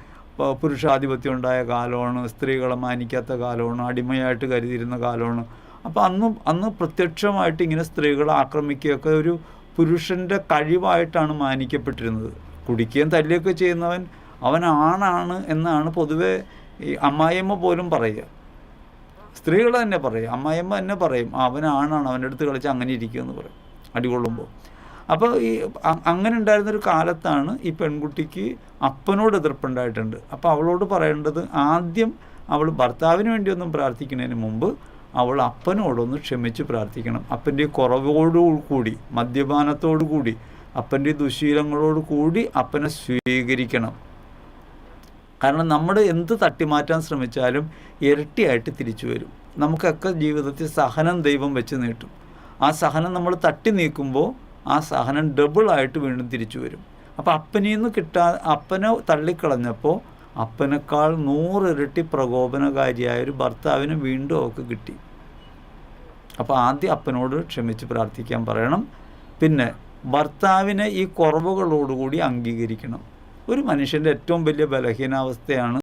പുരുഷാധിപത്യം ഉണ്ടായ കാലമാണ്. സ്ത്രീകളെ മാനിക്കാത്ത കാലമാണ്. അടിമയായിട്ട് കരുതിയിരുന്ന കാലമാണ്. അപ്പോൾ അന്ന് അന്ന് പ്രത്യക്ഷമായിട്ട് ഇങ്ങനെ സ്ത്രീകളെ ആക്രമിക്കുകയൊക്കെ ഒരു പുരുഷന്റെ കഴിവായിട്ടാണ് മാനിക്കപ്പെട്ടിരുന്നത്. കുടിക്കുകയും തല്ലുകയൊക്കെ ചെയ്യുന്നവൻ അവൻ ആണാണ് എന്നാണ് പൊതുവെ ഈ അമ്മായിയമ്മ പോലും പറയുക. സ്ത്രീകൾ തന്നെ പറയും അമ്മായിയമ്മ തന്നെ പറയും "ആ, അവൻ ആണാണ് അവന്റെ അടുത്ത് കളിച്ച് അങ്ങനെ ഇരിക്കുമെന്ന് പറയും. അടികൊള്ളുമ്പോൾ. അപ്പോൾ ഈ അങ്ങനെ ഉണ്ടായിരുന്നൊരു കാലത്താണ് ഈ പെൺകുട്ടിക്ക് അപ്പനോട് എതിർപ്പുണ്ടായിട്ടുണ്ട്. അപ്പോൾ അവളോട് പറയേണ്ടത് ആദ്യം അവൾ ഭർത്താവിന് വേണ്ടിയൊന്നും പ്രാർത്ഥിക്കുന്നതിന് മുമ്പ് അവൾ അപ്പനോടൊന്ന് ക്ഷമിച്ച് പ്രാർത്ഥിക്കണം. അപ്പന്റെ കുറവോടു കൂടി മദ്യപാനത്തോടു കൂടി അപ്പന്റെ ദുശീലങ്ങളോട് കൂടി അപ്പനെ സ്വീകരിക്കണം. കാരണം നമ്മൾ എന്ത് തട്ടിമാറ്റാൻ ശ്രമിച്ചാലും ഇരട്ടിയായിട്ട് തിരിച്ചു വരും. നമുക്കൊക്കെ ജീവിതത്തിൽ സഹനം ദൈവം വെച്ച് നീട്ടും. ആ സഹനം നമ്മൾ തട്ടി നീക്കുമ്പോൾ ആ സഹനം ഡബിളായിട്ട് വീണ്ടും തിരിച്ചു വരും. അപ്പോൾ അപ്പനിൽ നിന്ന് കിട്ടാ അപ്പനെ തള്ളിക്കളഞ്ഞപ്പോൾ അപ്പനേക്കാൾ നൂറിരട്ടി പ്രകോപനകാരിയായ ഒരു ഭർത്താവിന് വീണ്ടും അവൾക്ക് കിട്ടി. അപ്പോൾ ആദ്യം അപ്പനോട് ക്ഷമിച്ച് പ്രാർത്ഥിക്കാൻ പറയണം. പിന്നെ ഭർത്താവിനെ ഈ കുറവുകളോടുകൂടി അംഗീകരിക്കണം. ഒരു മനുഷ്യന്റെ ഏറ്റവും വലിയ ബലഹീനാവസ്ഥയാണ്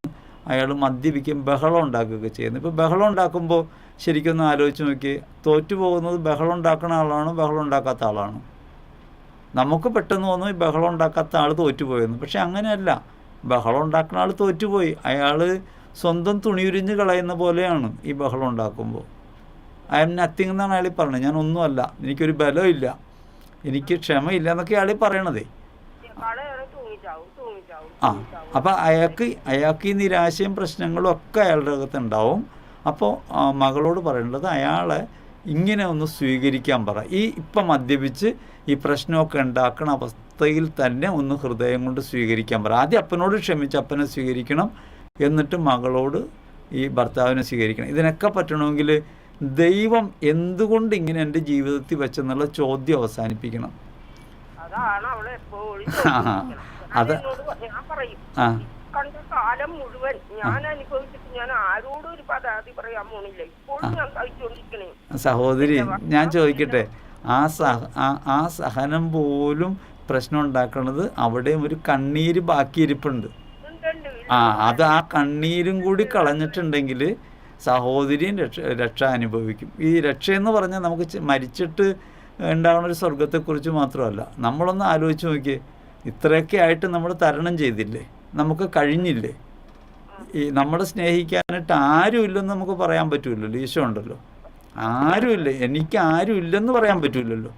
അയാൾ മദ്യപിക്കും ബഹളം ഉണ്ടാക്കുകയൊക്കെ ചെയ്യുന്നത്. ഇപ്പോൾ ബഹളം ഉണ്ടാക്കുമ്പോൾ ശരിക്കൊന്ന് ആലോചിച്ച് നോക്കി തോറ്റു പോകുന്നത് ബഹളം ഉണ്ടാക്കുന്ന ആളാണ് ബഹളം ഉണ്ടാക്കാത്ത ആളാണ്? നമുക്ക് പെട്ടെന്ന് തോന്നും ഈ ബഹളം ഉണ്ടാക്കാത്ത ആൾ തോറ്റുപോയെന്ന്. പക്ഷെ അങ്ങനെയല്ല. ബഹളം ഉണ്ടാക്കുന്ന ആൾ തോറ്റുപോയി. അയാൾ സ്വന്തം തുണിയുരിഞ്ഞ് കളയുന്ന പോലെയാണ് ഈ ബഹളം ഉണ്ടാക്കുമ്പോൾ. ഐ എം നത്തിങ് എന്നാണ് അയാൾ പറഞ്ഞത്. ഞാൻ ഒന്നുമല്ല. എനിക്കൊരു ബലമില്ല. എനിക്ക് ക്ഷമയില്ല എന്നൊക്കെ അയാൾ പറയണതേ. ആ അപ്പോൾ അയാൾക്ക് അയാൾക്ക് ഈ നിരാശയും പ്രശ്നങ്ങളും ഒക്കെ അയാളുടെ അകത്ത് ഉണ്ടാവും അപ്പോൾ മകളോട് പറയേണ്ടത് അയാളെ ഇങ്ങനെ ഒന്ന് സ്വീകരിക്കാൻ പറ. ഈ ഇപ്പം മദ്യപിച്ച് ഈ പ്രശ്നമൊക്കെ ഉണ്ടാക്കുന്ന അവസ്ഥയിൽ തന്നെ ഒന്ന് ഹൃദയം കൊണ്ട് സ്വീകരിക്കാൻ പറ. ആദ്യം അപ്പനോട് ക്ഷമിച്ച് അപ്പനെ സ്വീകരിക്കണം. എന്നിട്ട് മകളോട് ഈ ഭർത്താവിനെ സ്വീകരിക്കണം. ഇതിനൊക്കെ പറ്റണമെങ്കിൽ ദൈവം എന്തുകൊണ്ട് ഇങ്ങനെ എന്റെ ജീവിതത്തിൽ വെച്ചെന്നുള്ള ചോദ്യം അവസാനിപ്പിക്കണം. അതാണ് അവളെ അത് ഞാൻ പറയും. ആ. കണ്ട കാലം മുഴുവൻ ഞാൻ അനുഭവിച്ചിട്ട് ഞാൻ ആരോടും ഒരു പരാതി പറയാൻ പോണില്ല. ഇപ്പോഴും ഞാൻ സഹോദരി ഞാൻ ചോദിക്കട്ടെ. ആ സഹ ആ- സഹനം പോലും പ്രശ്നം ഉണ്ടാക്കുന്നത് അവിടെയും ഒരു കണ്ണീര് ബാക്കിയിരിപ്പുണ്ട്. ആ അത് ആ കണ്ണീരും കൂടി കളഞ്ഞിട്ടുണ്ടെങ്കിൽ സഹോദരിയും രക്ഷ രക്ഷ അനുഭവിക്കും. ഈ രക്ഷ എന്ന് പറഞ്ഞാൽ നമുക്ക് മരിച്ചിട്ട് ഉണ്ടാകുന്ന ഒരു സ്വർഗത്തെക്കുറിച്ച് മാത്രമല്ല. നമ്മളൊന്ന് ആലോചിച്ച് നോക്കിയേ. ഇത്രയൊക്കെ ആയിട്ട് നമ്മൾ തരണം ചെയ്തില്ലേ? നമുക്ക് കഴിഞ്ഞില്ലേ? ഈ നമ്മളെ സ്നേഹിക്കാനായിട്ട് ആരും ഇല്ലെന്ന് നമുക്ക് പറയാൻ പറ്റൂലല്ലോ ഈശോ ഉണ്ടല്ലോ. ആരുമില്ല എനിക്ക് ആരും ഇല്ലെന്ന് പറയാൻ പറ്റൂലല്ലോ.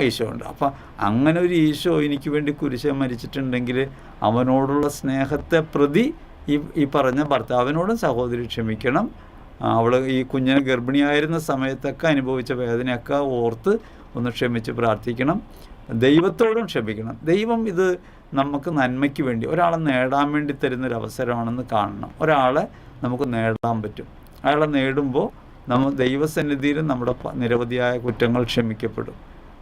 ഈശോ ഉണ്ട്. അപ്പം അങ്ങനെ ഒരു ഈശോ എനിക്ക് വേണ്ടി കുരിശ മരിച്ചിട്ടുണ്ടെങ്കിൽ അവനോടുള്ള സ്നേഹത്തെ പ്രതി ഈ ഈ പറഞ്ഞ ഭർത്താവിനോടും സഹോദരി ക്ഷമിക്കണം. അവൾ ഈ കുഞ്ഞിനെ ഗർഭിണിയായിരുന്ന സമയത്തൊക്കെ അനുഭവിച്ച വേദനയൊക്കെ ഓർത്ത് ഒന്ന് ക്ഷമിച്ച് പ്രാർത്ഥിക്കണം. ദൈവത്തോടും ക്ഷമിക്കണം. ദൈവം ഇത് നമുക്ക് നന്മയ്ക്ക് വേണ്ടി ഒരാളെ നേടാൻ വേണ്ടി തരുന്നൊരു അവസരമാണെന്ന് കാണണം. ഒരാളെ നമുക്ക് നേടാൻ പറ്റും. അയാളെ നേടുമ്പോൾ നമ്മൾ ദൈവസന്നിധിയിൽ നമ്മുടെ നിരവധിയായ കുറ്റങ്ങൾ ക്ഷമിക്കപ്പെടും.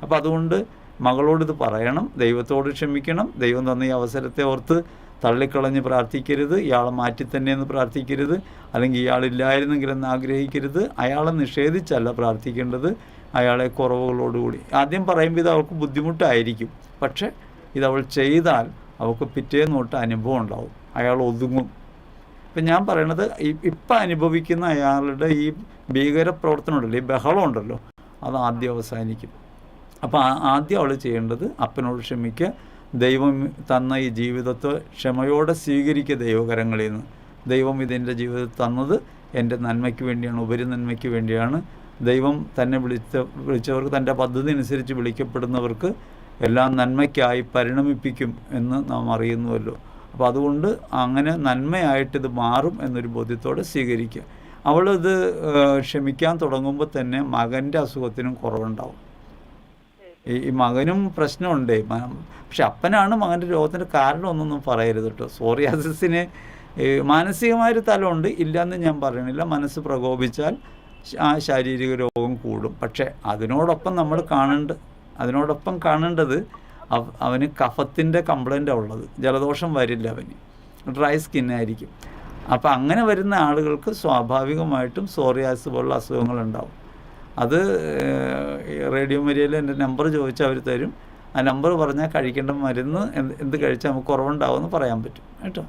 അപ്പം അതുകൊണ്ട് മകളോട് ഇത് പറയണം ദൈവത്തോട് ക്ഷമിക്കണം. ദൈവം തന്ന ഈ അവസരത്തെ ഓർത്ത് തള്ളിക്കളഞ്ഞ് പ്രാർത്ഥിക്കരുത് ഇയാളെ മാറ്റി തന്നെയെന്ന് പ്രാർത്ഥിക്കരുത് അല്ലെങ്കിൽ ഇയാളില്ലായിരുന്നെങ്കിലെന്ന് ആഗ്രഹിക്കരുത്. അയാളെ നിഷേധിച്ചല്ല പ്രാർത്ഥിക്കേണ്ടത്. അയാളെ കുറവുകളോടുകൂടി. ആദ്യം പറയുമ്പോൾ ഇത് അവൾക്ക് ബുദ്ധിമുട്ടായിരിക്കും. പക്ഷേ ഇത് അവൾ ചെയ്താൽ അവൾക്ക് പിറ്റേന്ന് തൊട്ട് അനുഭവം ഉണ്ടാവും. അയാൾ ഒതുങ്ങും. ഇപ്പം ഞാൻ പറയണത് ഇപ്പം അനുഭവിക്കുന്ന അയാളുടെ ഈ ഭീകര ഉണ്ടല്ലോ ഈ ബഹളം ഉണ്ടല്ലോ അത് ആദ്യം അവസാനിക്കും. അപ്പോൾ ആദ്യം അവൾ ചെയ്യേണ്ടത് അപ്പനോട് ക്ഷമിക്കുക ദൈവം തന്ന ഈ ജീവിതത്തെ ക്ഷമയോടെ സ്വീകരിക്കുക ദൈവകരങ്ങളിൽ നിന്ന്. ദൈവം ഇതെന്റെ ജീവിതത്തിൽ തന്നത് എന്റെ നന്മയ്ക്ക് വേണ്ടിയാണ് ഉപരി നന്മയ്ക്ക് വേണ്ടിയാണ്. ദൈവം തന്നെ വിളിച്ച വിളിച്ചവർക്ക് തന്റെ പദ്ധതി അനുസരിച്ച് വിളിക്കപ്പെടുന്നവർക്ക് എല്ലാം നന്മയ്ക്കായി പരിണമിപ്പിക്കും എന്ന് നാം അറിയുന്നുവല്ലോ. അപ്പോൾ അതുകൊണ്ട് അങ്ങനെ നന്മയായിട്ടിത് മാറും എന്നൊരു ബോധ്യത്തോടെ സ്വീകരിക്കുക. അവളിത് ക്ഷമിക്കാൻ തുടങ്ങുമ്പോൾ തന്നെ മകന്റെ അസുഖത്തിനും കുറവുണ്ടാവും. ഈ മകനും പ്രശ്നമുണ്ട്. പക്ഷെ അപ്പനാണ് മകന്റെ രോഗത്തിന്റെ കാരണമൊന്നൊന്നും പറയരുത് കേട്ടോ. സോറിയാസിന് മാനസികമായൊരു തലമുണ്ട്. ഇല്ലയെന്ന് ഞാൻ പറയണില്ല മനസ്സ് പ്രകോപിച്ചാൽ ആ ശാരീരിക രോഗം കൂടും. പക്ഷെ അതിനോടൊപ്പം നമ്മൾ കാണേണ്ട അതിനോടൊപ്പം കാണേണ്ടത് അവന് കഫത്തിന്റെ കംപ്ലൈന്റാണ് ഉള്ളത്. ജലദോഷം വരില്ല അവന്. ഡ്രൈ സ്കിന്നായിരിക്കും. അപ്പോൾ അങ്ങനെ വരുന്ന ആളുകൾക്ക് സ്വാഭാവികമായിട്ടും സോറിയാസ് പോലുള്ള അസുഖങ്ങൾ ഉണ്ടാവും അത് റേഡിയോ മരിയയിൽ എന്റെ നമ്പർ ചോദിച്ചാൽ അവർ തരും. ആ നമ്പർ പറഞ്ഞാൽ കഴിക്കേണ്ട മരുന്ന് എന്ത് എന്ത് കഴിച്ചാൽ നമുക്ക് കുറവുണ്ടാവുമെന്ന് പറയാൻ പറ്റും. കേട്ടോ?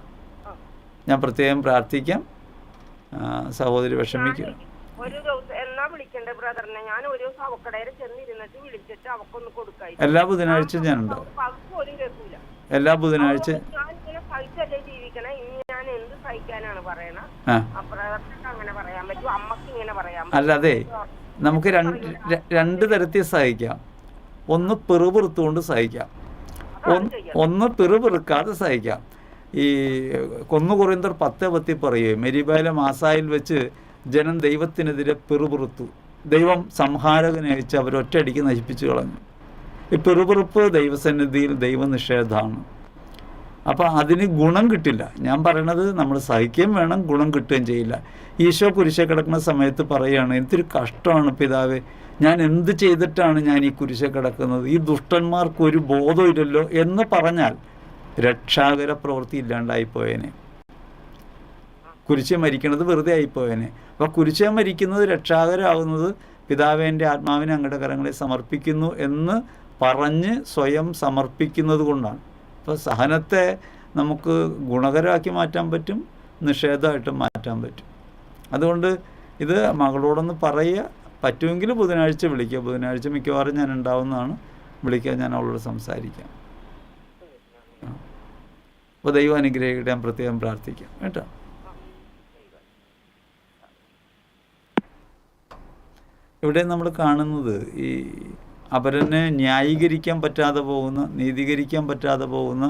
ഞാൻ പ്രത്യേകം പ്രാർത്ഥിക്കാം. സഹോദരി വിഷമിക്കുക. ഒരു ദിവസം എന്നാ വിളിക്കണ്ടേ ബ്രദറിനെ ഞാൻ ഒരു ദിവസം അവക്കടയിൽ ചെന്നിരുന്നിട്ട് വിളിച്ചിട്ട് അവക്കൊന്ന് കൊടുക്കായി. എല്ലാ ബുധനാഴ്ചയും ഞാനുണ്ടോ? പോലും കേൾക്കൂല. എല്ലാ ബുധനാഴ്ച സഹിച്ചല്ലേ ജീവിക്കണേ? ഇനി ഞാൻ എന്ത് സഹിക്കാനാണ് പറയണ? അങ്ങനെ പറയാൻ പറ്റും. അമ്മയ്ക്ക് ഇങ്ങനെ പറയാൻ അല്ലാതെ നമുക്ക് രണ്ട് രണ്ട് തരത്തിൽ സഹിക്കാം. ഒന്ന് പിറുപിറുത്തുകൊണ്ട് സഹിക്കാം. ഒന്ന് പിറുപിറുക്കാതെ സഹിക്കാം. ഈ കൊന്നുകുറിന്തർ പത്ത് പത്തേ പത്തി പറയുകയും മെരിബായിലെ മാസായിൽ വെച്ച് ജനം ദൈവത്തിനെതിരെ പിറുപിറുത്തു. ദൈവം സംഹാരകനെ അയച്ച് അവരൊറ്റയടിക്ക് നശിപ്പിച്ചു കളഞ്ഞു. ഈ പിറുപിറുപ്പ് ദൈവസന്നിധിയിൽ ദൈവനിഷേധമാണ്. അപ്പോൾ അതിന് ഗുണം കിട്ടില്ല. ഞാൻ പറയണത് നമ്മൾ സഹിക്കുകയും വേണം ഗുണം കിട്ടുകയും ചെയ്യില്ല. ഈശോ കുരിശെ കിടക്കുന്ന സമയത്ത് പറയുകയാണ് എന്തൊരു കഷ്ടമാണ് പിതാവ്. ഞാൻ എന്ത് ചെയ്തിട്ടാണ് ഞാൻ ഈ കുരിശെ കിടക്കുന്നത്? ഈ ദുഷ്ടന്മാർക്ക് ഒരു ബോധമില്ലല്ലോ എന്ന് പറഞ്ഞാൽ രക്ഷാകര പ്രവൃത്തി ഇല്ലാണ്ടായിപ്പോയേനെ. കുരിശ് മരിക്കണത് വെറുതെ ആയിപ്പോയേനെ. അപ്പോൾ കുരിശെ മരിക്കുന്നത് രക്ഷാകരാകുന്നത് പിതാവേന്റെ ആത്മാവിനെ അങ്ങയുടെ കരങ്ങളെ സമർപ്പിക്കുന്നു എന്ന് പറഞ്ഞ് സ്വയം സമർപ്പിക്കുന്നത് കൊണ്ടാണ്. അപ്പോൾ സഹനത്തെ നമുക്ക് ഗുണകരമാക്കി മാറ്റാൻ പറ്റും നിഷേധമായിട്ട് മാറ്റാൻ പറ്റും. അതുകൊണ്ട് ഇത് മകളോടൊന്ന് പറയുക. പറ്റുമെങ്കിൽ ബുധനാഴ്ച വിളിക്കുക. ബുധനാഴ്ച മിക്കവാറും ഞാൻ ഉണ്ടാവുന്നതാണ്. വിളിക്കുക ഞാൻ അവളോട് സംസാരിക്കാം. അപ്പോൾ ദൈവം അനുഗ്രഹിക്കട്ടെ ഞാൻ പ്രത്യേകം പ്രാർത്ഥിക്കാം. കേട്ടോ? ഇവിടെ നമ്മൾ കാണുന്നത് ഈ അപരനെ ന്യായീകരിക്കാൻ പറ്റാതെ പോകുന്ന നീതീകരിക്കാൻ പറ്റാതെ പോകുന്ന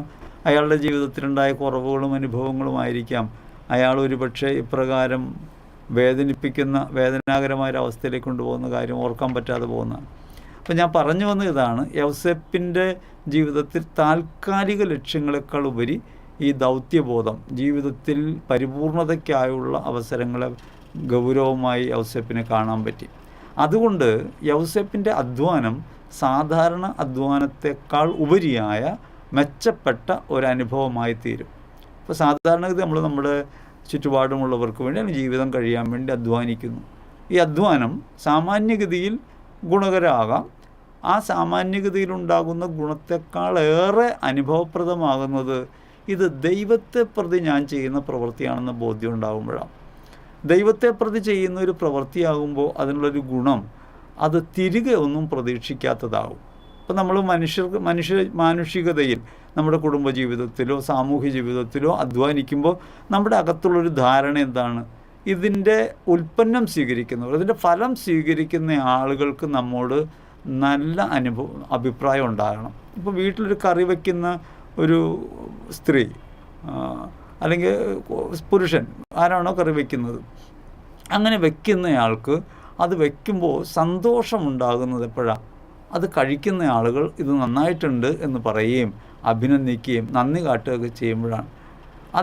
അയാളുടെ ജീവിതത്തിലുണ്ടായ കുറവുകളും അനുഭവങ്ങളുമായിരിക്കാം അയാൾ ഒരുപക്ഷെ ഇപ്രകാരം വേദനിപ്പിക്കുന്ന വേദനാകരമായ അവസ്ഥയിലേക്ക് കൊണ്ടുപോകുന്ന കാര്യം ഓർക്കാൻ പറ്റാതെ പോകുന്ന. അപ്പം ഞാൻ പറഞ്ഞു വന്ന ഇതാണ്. യൗസെപ്പിന്റെ ജീവിതത്തിൽ താൽക്കാലിക ലക്ഷ്യങ്ങളെക്കാൾ ഉപരി ഈ ദൗത്യബോധം ജീവിതത്തിൽ പരിപൂർണതയ്ക്കായുള്ള അവസരങ്ങളെ ഗൗരവമായി യൗസെപ്പിനെ കാണാൻ പറ്റി. അതുകൊണ്ട് യൗസെപ്പിന്റെ അധ്വാനം സാധാരണ അധ്വാനത്തെക്കാൾ ഉപരിയായ മെച്ചപ്പെട്ട ഒരനുഭവമായി തീരും. ഇപ്പോൾ സാധാരണഗതി നമ്മൾ നമ്മുടെ ചുറ്റുപാടുമുള്ളവർക്ക് വേണ്ടി അല്ലെങ്കിൽ ജീവിതം കഴിയാൻ വേണ്ടി അധ്വാനിക്കുന്നു. ഈ അധ്വാനം സാമാന്യഗതിയിൽ ഗുണകരമാകാം ആ സാമാന്യഗതിയിലുണ്ടാകുന്ന ഗുണത്തെക്കാളേറെ അനുഭവപ്രദമാകുന്നത് ഇത് ദൈവത്തെ പ്രതി ഞാൻ ചെയ്യുന്ന പ്രവൃത്തിയാണെന്ന ബോധ്യം ഉണ്ടാകുമ്പോഴാണ്. ദൈവത്തെ പ്രതി ചെയ്യുന്ന ഒരു പ്രവൃത്തിയാകുമ്പോൾ അതിനുള്ളൊരു ഗുണം അത് തിരികെ ഒന്നും പ്രതീക്ഷിക്കാത്തതാകും ഇപ്പം നമ്മൾ മനുഷ്യർ മനുഷ്യ മാനുഷികതയിൽ നമ്മുടെ കുടുംബജീവിതത്തിലോ സാമൂഹ്യ ജീവിതത്തിലോ അധ്വാനിക്കുമ്പോൾ നമ്മുടെ അകത്തുള്ളൊരു ധാരണ എന്താണ്? ഇതിന്റെ ഉൽപ്പന്നം സ്വീകരിക്കുന്നവർ ഇതിന്റെ ഫലം സ്വീകരിക്കുന്ന ആളുകൾക്ക് നമ്മോട് നല്ല അനുഭവം അഭിപ്രായം ഉണ്ടാകണം. ഇപ്പോൾ വീട്ടിലൊരു കറി വയ്ക്കുന്ന ഒരു സ്ത്രീ അല്ലെങ്കിൽ പുരുഷൻ ആരാണോ കറി വയ്ക്കുന്നത് അങ്ങനെ വെക്കുന്നയാൾക്ക് അത് വയ്ക്കുമ്പോൾ സന്തോഷമുണ്ടാകുന്നത് എപ്പോഴാണ് അത് കഴിക്കുന്ന ആളുകൾ ഇത് നന്നായിട്ടുണ്ട് എന്ന് പറയുകയും അഭിനന്ദിക്കുകയും നന്ദി കാട്ടുകയൊക്കെ ചെയ്യുമ്പോഴാണ്.